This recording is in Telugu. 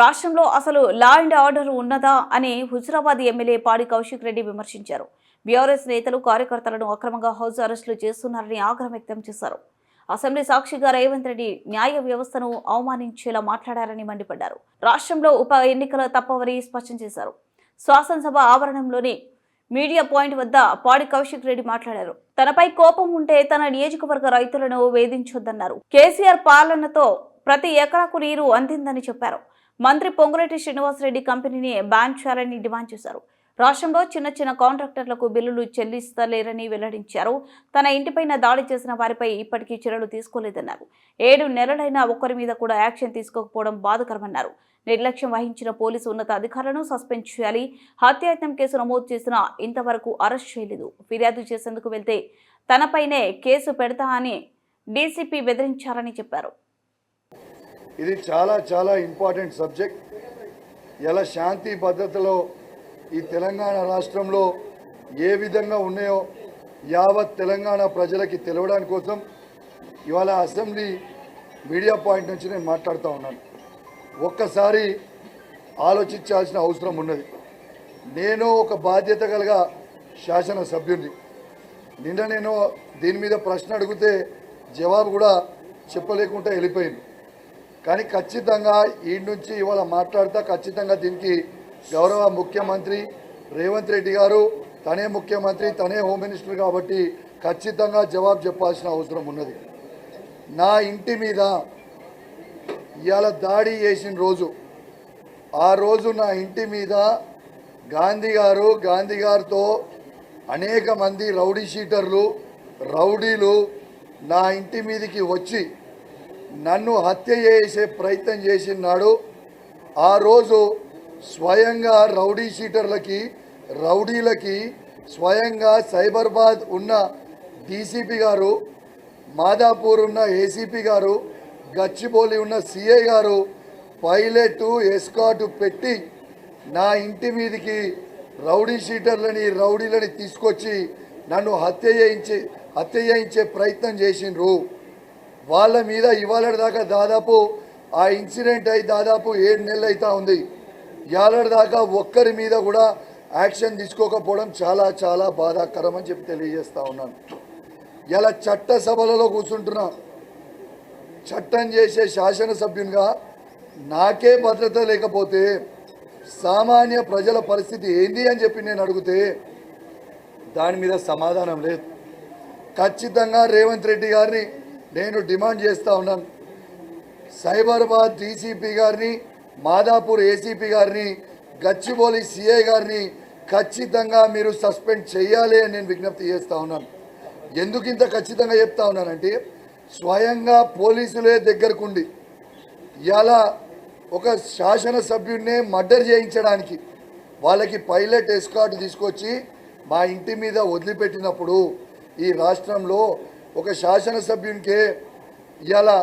రాష్ట్రంలో అసలు లా అండ్ ఆర్డర్ ఉన్నదా అని హుజురాబాద్ ఎమ్మెల్యే పాడి కౌశిక్ రెడ్డి విమర్శించారు. బీఆర్ఎస్ నేతలు కార్యకర్తలను అక్రమంగా హౌస్ అరెస్టులు చేస్తున్నారని ఆగ్రహం వ్యక్తం చేశారు. అసెంబ్లీ సాక్షిగా రేవంత్ రెడ్డి న్యాయ వ్యవస్థను అవమానించేలా మాట్లాడారని మండిపడ్డారు. రాష్ట్రంలో ఉప ఎన్నికలు తప్పవని స్పష్టం చేశారు. శాసనసభ ఆవరణంలోని మీడియా పాయింట్ వద్ద పాడి కౌశిక్ రెడ్డి మాట్లాడారు. తనపై కోపం ఉంటే తన నియోజకవర్గ రైతులను వేధించొద్దన్నారు. కేసీఆర్ పాలనతో ప్రతి ఎకరాకు నీరు అందిందని చెప్పారు. మంత్రి పొంగులేటి శ్రీనివాసరెడ్డి కంపెనీని బ్యాన్ చేయాలని డిమాండ్ చేశారు. రాష్ట్రంలో చిన్న చిన్న కాంట్రాక్టర్లకు బిల్లులు చెల్లిస్తలేరని వెల్లడించారు. తన ఇంటిపైన దాడి చేసిన వారిపై ఇప్పటికీ చర్యలు తీసుకోలేదన్నారు. ఏడు నెలలైనా ఒక్కరి మీద కూడా యాక్షన్ తీసుకోకపోవడం బాధకరమన్నారు. నిర్లక్ష్యం వహించిన పోలీసు ఉన్నత అధికారులను సస్పెండ్ చేయాలి. హత్యాయత్నం కేసు నమోదు చేసినా ఇంతవరకు అరెస్ట్ చేయలేదు. ఫిర్యాదు చేసేందుకు వెళ్తే తనపైనే కేసు పెడతా అని డీసీపీ బెదిరించారని చెప్పారు. ఇది చాలా చాలా ఇంపార్టెంట్ సబ్జెక్ట్. ఎలా శాంతి భద్రతలో ఈ తెలంగాణ రాష్ట్రంలో ఏ విధంగా ఉన్నాయో యావత్ తెలంగాణ ప్రజలకి తెలవడానికి కోసం ఇవాళ అసెంబ్లీ మీడియా పాయింట్ నుంచి నేను మాట్లాడుతూ ఉన్నాను. ఒక్కసారి ఆలోచించాల్సిన అవసరం ఉన్నది. నేను ఒక బాధ్యత కలిగా శాసనసభ్యుని నిన్న నేను దీని మీద ప్రశ్న అడిగితే జవాబు కూడా చెప్పలేకుండా వెళ్ళిపోయింది. కానీ ఖచ్చితంగా ఈ నుంచి ఇవాళ మాట్లాడితే ఖచ్చితంగా దీనికి గౌరవ ముఖ్యమంత్రి రేవంత్ రెడ్డి గారు తనే ముఖ్యమంత్రి తనే హోమ్ మినిస్టర్ కాబట్టి ఖచ్చితంగా జవాబు చెప్పాల్సిన అవసరం ఉన్నది. నా ఇంటి మీద ఇవాళ దాడి చేసిన రోజు ఆ రోజు నా ఇంటి మీద గాంధీ గారు గాంధీ గారితో అనేక మంది రౌడీ షీటర్లు రౌడీలు నా ఇంటి మీదకి వచ్చి నన్ను హత్య చేసే ప్రయత్నం చేసినాడు. ఆ రోజు స్వయంగా రౌడీ షీటర్లకి రౌడీలకి స్వయంగా సైబర్బాద్ ఉన్న డీసీపీ గారు మాదాపూర్ ఉన్న ఏసీపీ గారు గచ్చిబౌలి ఉన్న సిఐ గారు పైలట్ ఎస్కాటు పెట్టి నా ఇంటి మీదకి రౌడీ షీటర్లని రౌడీలని తీసుకొచ్చి నన్ను హత్య చేయించి హత్య చేయించే ప్రయత్నం చేసిండ్రు. వాళ్ళ మీద ఇవాళ దాకా దాదాపు ఆ ఇన్సిడెంట్ అయి దాదాపు ఏడు నెలలు అవుతా ఉంది. ఇవాళ దాకా ఒక్కరి మీద కూడా యాక్షన్ తీసుకోకపోవడం చాలా చాలా బాధాకరం అని చెప్పి తెలియజేస్తూ ఉన్నాను. ఇలా చట్టసభలలో కూర్చుంటున్నా చట్టం చేసే శాసనసభ్యునిగా నాకే భద్రత లేకపోతే సామాన్య ప్రజల పరిస్థితి ఏంది అని చెప్పి నేను అడిగితే దాని మీద సమాధానం లేదు. ఖచ్చితంగా రేవంత్ రెడ్డి గారిని నేను డిమాండ్ చేస్తూ ఉన్నాను. సైబరాబాద్ డీసీపీ గారిని మాదాపూర్ ఏసీపీ గారిని గచ్చిబౌలి సిఐ గారిని ఖచ్చితంగా మీరు సస్పెండ్ చేయాలి అని నేను విజ్ఞప్తి చేస్తూ ఉన్నాను. ఎందుకు ఇంత ఖచ్చితంగా చెప్తా ఉన్నానంటే స్వయంగా పోలీసులే దగ్గరకుండి ఇలా ఒక శాసనసభ్యుడినే మర్డర్ చేయించడానికి వాళ్ళకి పైలట్ ఎస్కాట్ తీసుకొచ్చి మా ఇంటి మీద వదిలిపెట్టినప్పుడు ఈ రాష్ట్రంలో ఒక శాసనసభ్యునికే ఇలా